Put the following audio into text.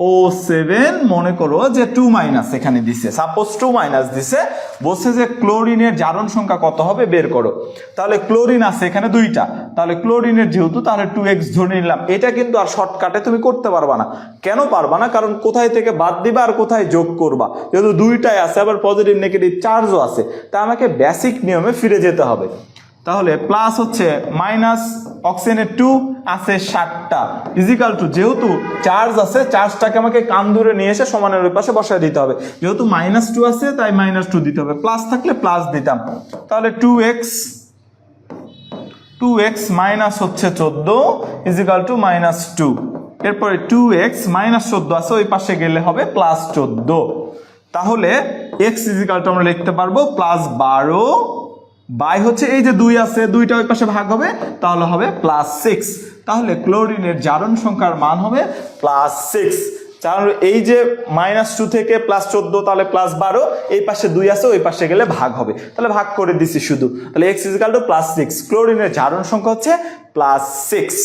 ও seven মনে করো যে টু মাইনাস এখানে দিছে। সাপোজ টু মাইনাস দিছে, বলছে যে ক্লোরিনের জারণ সংখ্যা কত হবে বের করো। তাহলে ক্লোরিন আছে এখানে দুইটা। তাহলে ক্লোরিনের যেহেতু, তাহলে টু এক্স ধরে নিলাম। এটা কিন্তু আর শর্টকাটে তুমি করতে পারবা না। কেন পারবা না? কারণ কোথায় থেকে বাদ দিবা আর কোথায় যোগ করবা। যেহেতু দুইটাই আছে, আবার পজিটিভ নেগেটিভ চার্জও আছে। তা আমাকে বেসিক নিয়মে ফিরে যেতে হবে। তাহলে প্লাস হচ্ছে মাইনাস অক্সিজেনের টু আছে ষাটটা ইজিক্যাল টু যেহেতু চার্জ আছে চার্জটাকে আমাকে কান ধরে নিয়ে এসে সমানের ওই পাশে বসায় দিতে হবে। যেহেতু মাইনাস টু আছে, তাই মাইনাস টু দিতে হবে। প্লাস থাকলে প্লাস দিতাম। তাহলে two X two X minus হচ্ছে চোদ্দ ইজিক্যাল টু মাইনাস টু এরপরে টু এক্স মাইনাস চোদ্দ আছে, ওই পাশে গেলে হবে প্লাস চোদ্দ। তাহলে এক্স ইজিক্যাল টু আমরা লিখতে পারব প্লাস বারো বাই হচ্ছে এই যে দুই আছে, দুইটা ওই পাশে ভাগ হবে, তাহলে হবে প্লাস সিক্স তাহলে ক্লোরিনের জারণ সংখ্যার মান হবে প্লাস সিক্স এই যে মাইনাস টু থেকে প্লাস চোদ্দ, তাহলে প্লাস বারো, এই পাশে দুই আছে, ওই পাশে গেলে ভাগ হবে। তাহলে ভাগ করে দিছি শুধু। তাহলে X equal two plus six ক্লোরিনের জারণ সংখ্যা হচ্ছে প্লাস সিক্স